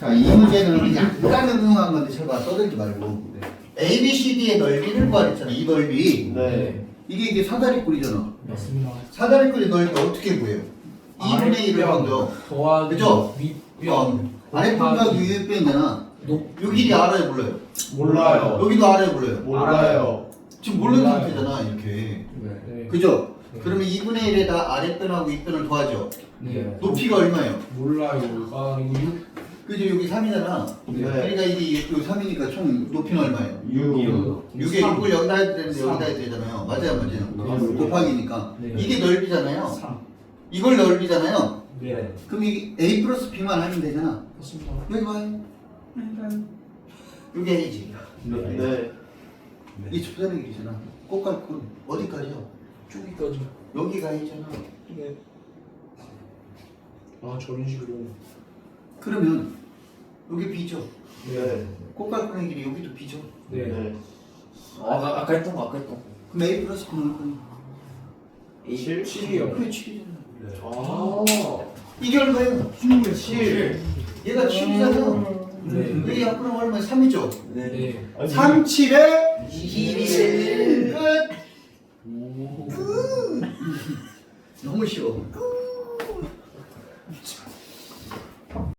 자, 이 문제는 약간 응용한 건데 제발 떠들지 말고. A, B, C, D의 넓이를 구하랬잖아. 이 넓이. 네. 이게 이게 사다리꼴이잖아. 맞습니다. 사다리꼴의 넓이 어떻게 구해요? 2분의 1을 먼저. 더하기 그죠? 윗변 아랫변과 위에 빼잖아. 높요 길이 알아요, 몰라요? 몰라요. 여기도 알아요, 몰라요? 몰라요. 지금 모르는 몰라요. 상태잖아, 이렇게. 네. 그죠? 네. 그러면 2분의 1에다 아랫변하고 윗변을 더하죠. 네. 높이가 얼마예요? 몰라요. 아 이거 6 그죠? 여기 3이잖아. 네. 그러니까 이게 요 3이니까 총 높이는 얼마예요? 6. 6에 6을 여기다 해야 되는데 여기다 해야 되잖아요. 맞아요, 맞아요. 네. 곱하기니까. 네. 이게 넓이잖아요. 3. 이걸 넓이잖아요. 네. 그럼 이게 A 플러스 B만 하면 되잖아. 맞습니다. 여기 봐요. 여기 A지. 네. 이 주사는 길이잖아. 꽃갈콘 어디까지요? 쭉이까지. 여기가 A잖아. 네. 아 저런 식으로. 그러면 여기 B죠. 네. 꽃갈콘의 길이 여기도 B죠. 네. 네. 아까 아까 했던 거 아까 했던 거. 그럼 A 플러스 얼마야? 7. 7이요. 그게 7이잖아. 아. 이게 얼마예요? 7. 얘가 7이잖아. 네. 여기 앞으로 얼마야? 3이죠. 네. 3, 7에 21. 끝. 오. 너무 쉬워.